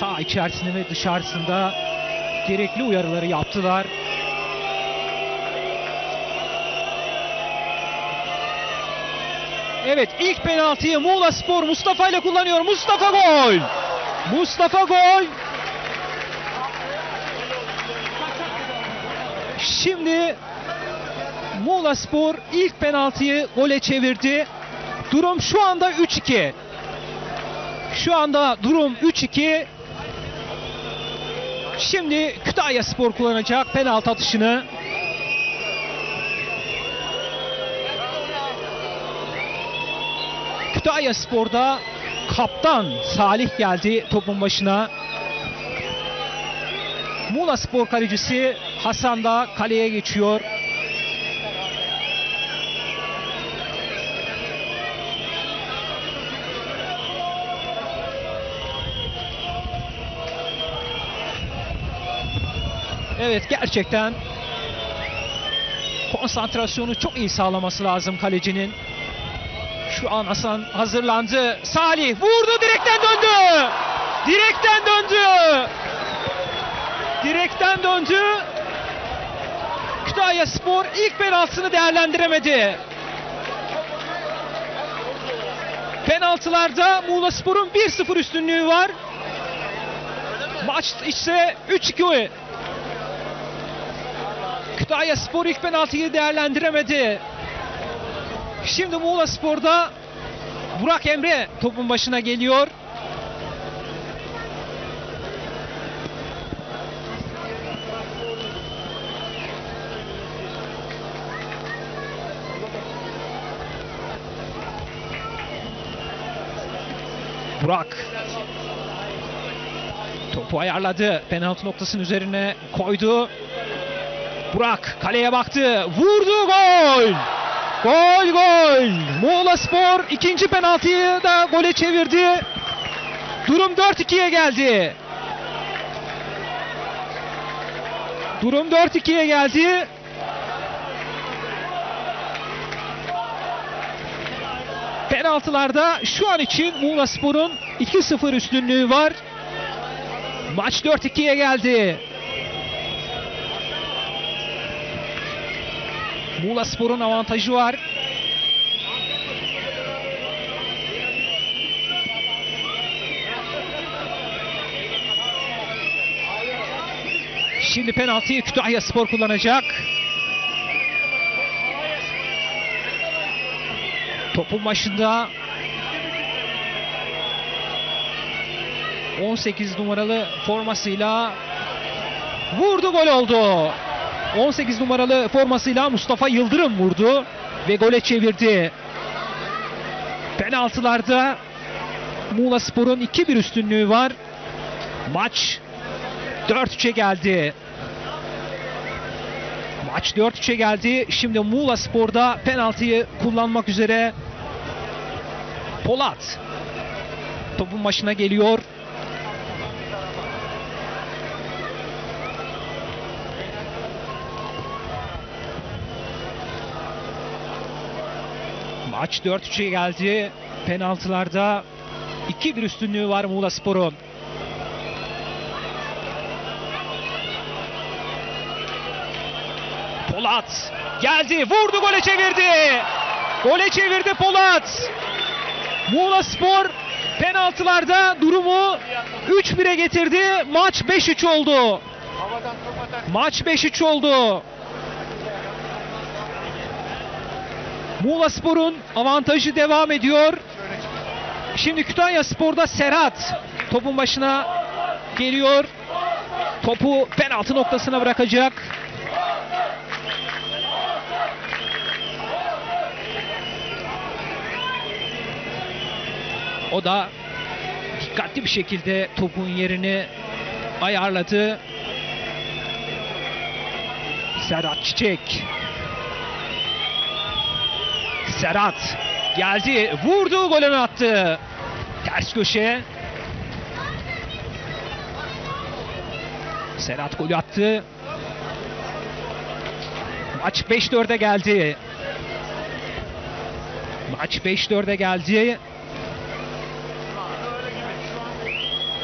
Sağ içerisinde ve dışarısında gerekli uyarıları yaptılar. Evet ilk penaltıyı Muğla Spor Mustafa ile kullanıyor. Mustafa gol. Mustafa gol. Şimdi Muğla Spor ilk penaltıyı gole çevirdi. Durum şu anda 3-2. Şu anda durum 3-2. Şimdi Kütahya Spor kullanacak penaltı atışını. Kütahya Spor'da kaptan Salih geldi topun başına. Muğla Spor kalecisi Hasan da kaleye geçiyor. Evet gerçekten konsantrasyonu çok iyi sağlaması lazım kalecinin. Şu an Hasan hazırlandı. Salih vurdu direkten döndü. Direkten döndü. Direkten döndü. Kütahya Spor ilk penaltısını değerlendiremedi. Penaltılarda Muğla Spor'un 1-0 üstünlüğü var. Maç ise 3-2. Kütahya Spor ilk penaltıyı değerlendiremedi. Şimdi Muğla Spor'da Burak Emre topun başına geliyor. Burak topu ayarladı. Penaltı noktasının üzerine koydu. Burak kaleye baktı. Vurdu gol. Gol gol. Muğla Spor ikinci penaltıyı da gole çevirdi. Durum 4-2'ye geldi. Durum 4-2'ye geldi. Penaltılarda şu an için Muğla Spor'un 2-0 üstünlüğü var. Maç 4-2'ye geldi. Muğla Spor'un avantajı var. Şimdi penaltıyı Kütahya Spor kullanacak. Topun başında 18 numaralı formasıyla vurdu gol oldu. 18 numaralı formasıyla Mustafa Yıldırım vurdu ve gole çevirdi. Penaltılarda Muğla Spor'un 2-1 üstünlüğü var. Maç 4-3'e geldi. Maç 4-3'e geldi. Şimdi Muğla Spor'da penaltıyı kullanmak üzere Polat topun başına geliyor. Maç 4-3'e geldi. Penaltılarda 2-1 üstünlüğü var Muğla Spor'un. Polat geldi, vurdu, gole çevirdi. Gole çevirdi Polat. Muğla Spor penaltılarda durumu 3-1'e getirdi. Maç 5-3 oldu. Maç 5-3 oldu. Muğla Spor'un avantajı devam ediyor. Şimdi Kütahya Spor'da Serhat topun başına geliyor. Topu penaltı noktasına bırakacak. O da dikkatli bir şekilde topun yerini ayarladı. Serhat Çiçek. Serhat geldi, vurdu, golünü attı. Ters köşe. Serhat golü attı. Maç 5-4'e geldi. Maç 5-4'e geldi.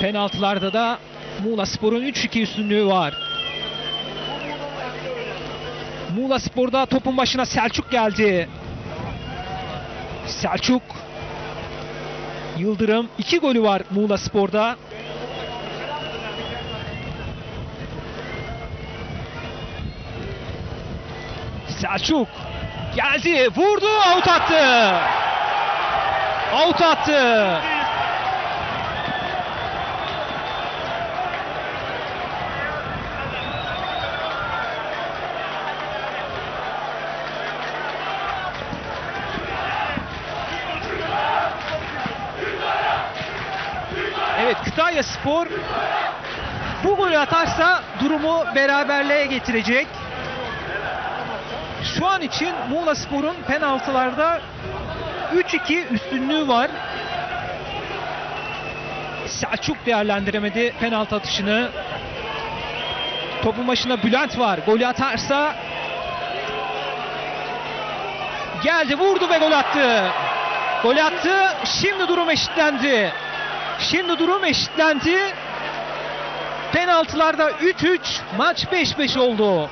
Penaltılarda da Muğla Spor'un 3-2 üstünlüğü var. Muğla Spor'da topun başına Selçuk geldi. Selçuk Yıldırım iki golü var Muğla Spor'da. Selçuk geldi, vurdu, out attı. Out attı. Kütahya Spor bu golü atarsa durumu beraberliğe getirecek. Şu an için Muğla Spor'un penaltılarda 3-2 üstünlüğü var. Selçuk değerlendiremedi penaltı atışını. Topun başında Bülent var. Golü atarsa geldi vurdu ve gol attı. Gol attı. Şimdi durum eşitlendi. Şimdi durum eşitlendi. Penaltılarda 3-3, maç 5-5 oldu.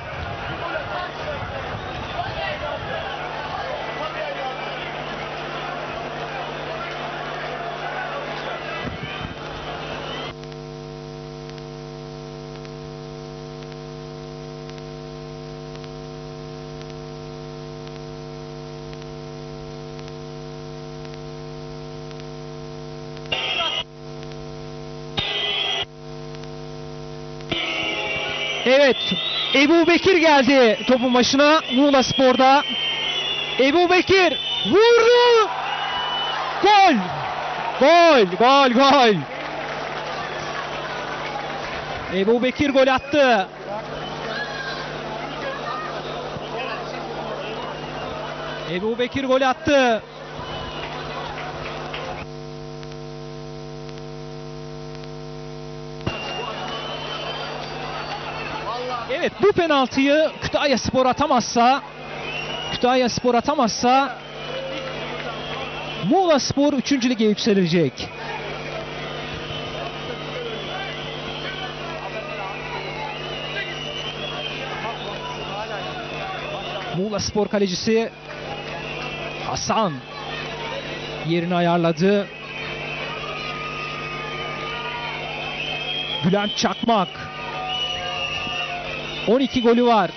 Evet, Ebu Bekir geldi topun başına Muğla Spor'da. Ebu Bekir vurdu. Gol. Gol, gol, gol. Ebu Bekir gol attı. Ebu Bekir gol attı. Evet bu penaltıyı Kütahya Spor atamazsa Kütahya Spor atamazsa Muğla Spor 3. lige yükselecek. Muğla Spor kalecisi Hasan yerini ayarladı. Bülent Çakmak 12 golü var.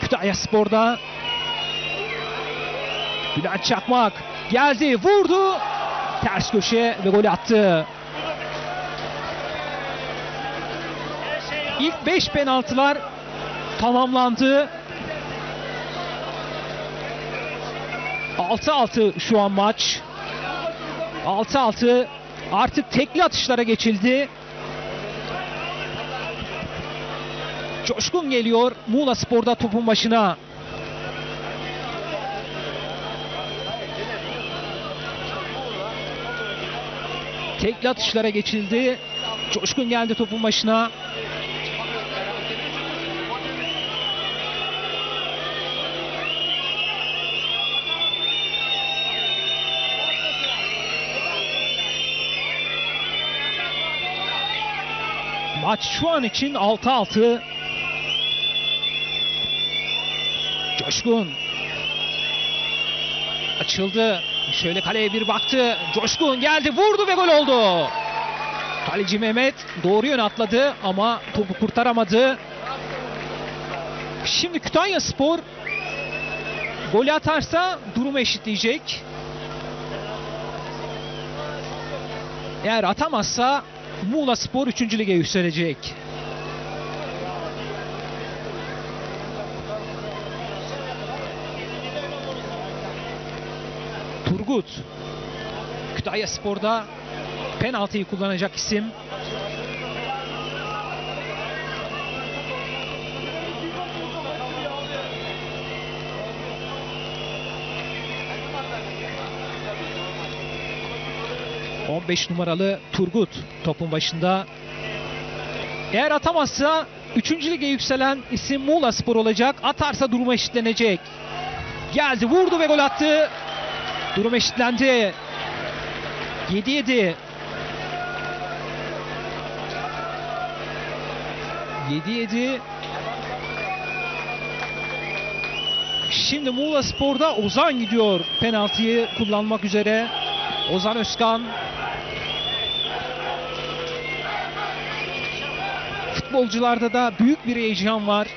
Kütahya Spor'da. Bülent Çakmak geldi, vurdu. Ters köşe ve gol attı. İlk 5 penaltılar tamamlandı. 6-6 şu an maç. 6-6 artık tekli atışlara geçildi. Coşkun geliyor Muğla Spor'da topun başına. Tekli atışlara geçildi. Coşkun geldi topun başına. Maç şu an için 6-6. Coşkun. Açıldı. Şöyle kaleye bir baktı. Coşkun geldi, vurdu ve gol oldu. Kaleci Mehmet doğru yön atladı ama topu kurtaramadı. Şimdi Kütahya Spor golü atarsa durumu eşitleyecek. Eğer atamazsa Muğla Spor 3. lige yükselecek. Turgut. Kütahya Spor'da penaltıyı kullanacak isim. ...15 numaralı Turgut topun başında. Eğer atamazsa 3. lige yükselen isim Muğla Spor olacak. Atarsa durum eşitlenecek. Geldi, vurdu ve gol attı. Durum eşitlendi. 7-7. 7-7. Şimdi Muğla Spor'da Ozan gidiyor penaltıyı kullanmak üzere. Ozan Özkan. Futbolcularda da büyük bir heyecan var.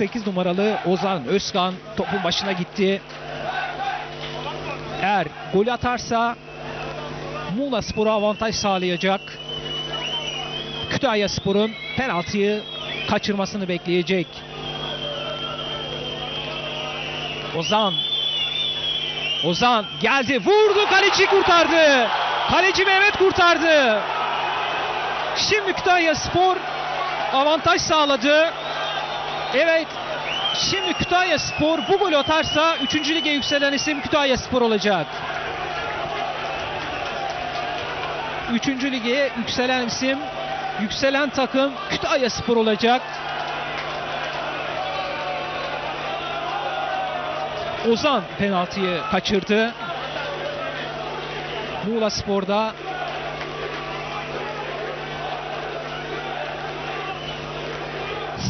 ...48 numaralı Ozan Özkan topun başına gitti. Eğer gol atarsa Muğla Spor'a avantaj sağlayacak. Kütahya Spor'un penaltıyı kaçırmasını bekleyecek. Ozan Ozan geldi vurdu kaleci kurtardı. Kaleci Mehmet kurtardı. Şimdi Kütahya Spor avantaj sağladı. Evet şimdi Kütahya Spor bu golü atarsa 3. lige yükselen isim Kütahya Spor olacak. 3. lige yükselen isim yükselen takım Kütahya Spor olacak. Ozan penaltıyı kaçırdı. Muğla Spor'da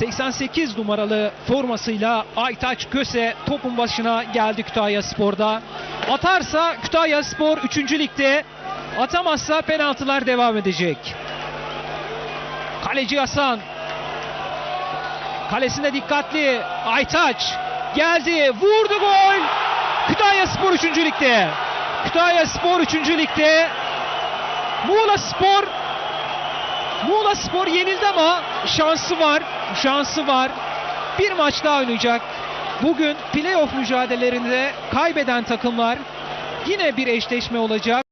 ...88 numaralı formasıyla Aytaç Köse topun başına geldi Kütahya Spor'da. Atarsa Kütahya Spor 3. ligde, atamazsa penaltılar devam edecek. Kaleci Hasan. Kalesinde dikkatli. Aytaç geldi. Vurdu gol. Kütahya Spor 3. ligde. Kütahya Spor 3. ligde. Muğla Spor Muğla Spor yenildi ama şansı var. Şansı var. Bir maç daha oynayacak. Bugün playoff mücadelelerinde kaybeden takımlar yine bir eşleşme olacak.